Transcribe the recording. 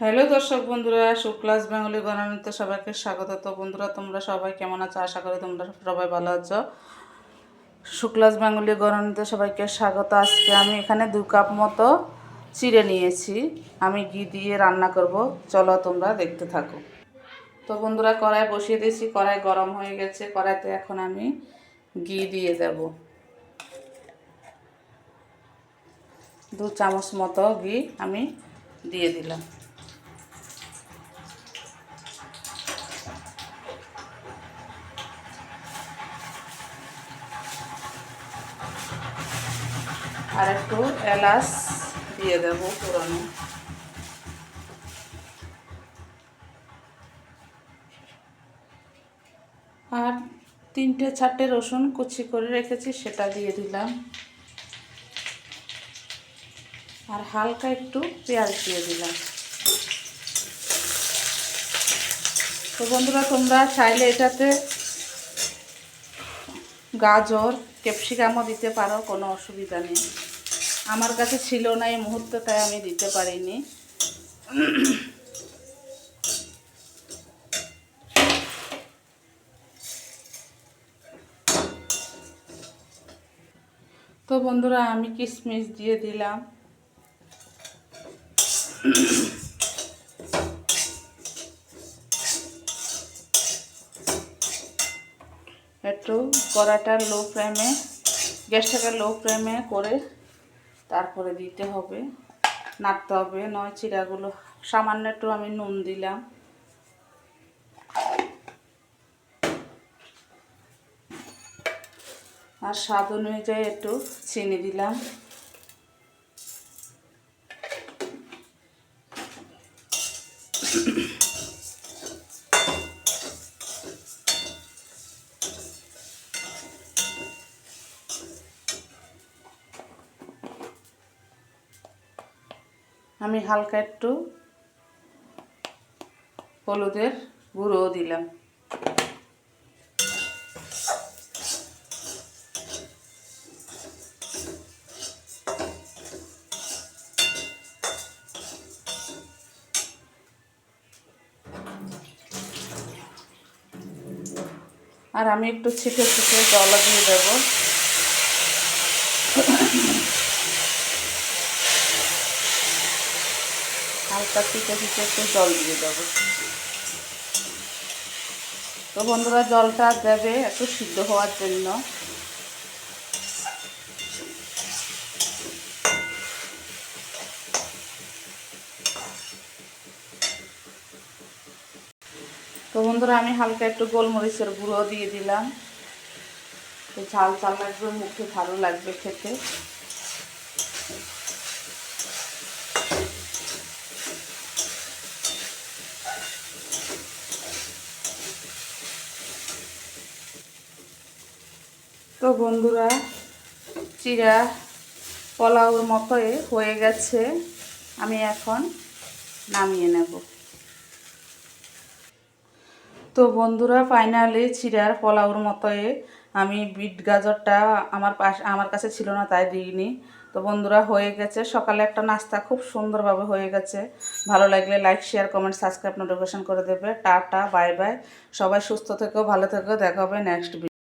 Hello দর্শক বন্ধুরা, সুক্লাস Bengali গণানিতে সবাইকে স্বাগত। তো বন্ধুরা, তোমরা সবাই কেমন আছো? আশা করি তোমরা সবাই ভালো আছো। শুক্লাস বেঙ্গলি গণানিতে সবাইকে স্বাগত। আজকে আমি এখানে দু কাপ মতো চিড়ে নিয়েছি। আমি ঘি দিয়ে রান্না করব। চলো তোমরা দেখতে থাকো। তো বন্ধুরা, কড়াই বসিয়ে দিয়েছি। কড়াই গরম হয়ে গেছে। কড়াইতে এখন আমি ঘি দিয়ে দেব। দু চামচ মতো ঘি আমি দিয়ে দিলাম। আর একটু এলাচ দিয়ে দেব পুরনো। আর তিনটে চারটে রসুন কুচি করে রেখেছি, সেটা দিয়ে দিলাম। আর হালকা একটু পেঁয়াজ দিয়ে দিলাম। তো বন্ধুরা, তোমরা চাইলে এটাতে গাজর, ক্যাপসিকামও দিতে পারো, কোনো অসুবিধা নেই। আমার কাছে ছিল না, এই মুহূর্তে তাই আমি দিতে পারিনি। তো বন্ধুরা, আমি কিশমিশ দিয়ে দিলাম। একটু কড়াটা লো ফ্লেমে গ্যাসটাকে লো ফ্লেমে করে তারপরে দিতে হবে, নাড়তে হবে। নয় চিড়াগুলো সামান্য একটু আমি নুন দিলাম। আর স্বাদ অনুযায়ী একটু চিনি দিলাম। আমি হালকা একটু হলুদের গুঁড়ো দিলাম। আর আমি একটু ছিটে ছিটে জল দিয়ে দেবো। হালকা ছিটে ছিটে একটু জল দিয়ে দেবো। তো বন্ধুরা, জলটা দেবে একটু সিদ্ধ হওয়ার জন্য। তো বন্ধুরা, আমি হালকা একটু গোলমরিচের গুঁড়ো দিয়ে দিলাম। ঝাল চাল লাগবে, মুখে ভালো লাগবে খেতে। তো বন্ধুরা, চিরা পোলাওর মতোই হয়ে গেছে। আমি এখন নামিয়ে নেব। তো বন্ধুরা ফাইনালি চিরার পোলাওর মতোই আমি বিট গাজরটা আমার পাশ আমার কাছে ছিল না, তাই দিইনি। তো বন্ধুরা, হয়ে গেছে। সকালে একটা নাস্তা খুব সুন্দরভাবে হয়ে গেছে। ভালো লাগলে like share comment subscribe notification করে দেবে। টাটা বাই বাই সবাই সুস্থ থেকেও ভালো থেকেও দেখা হবে নেক্সট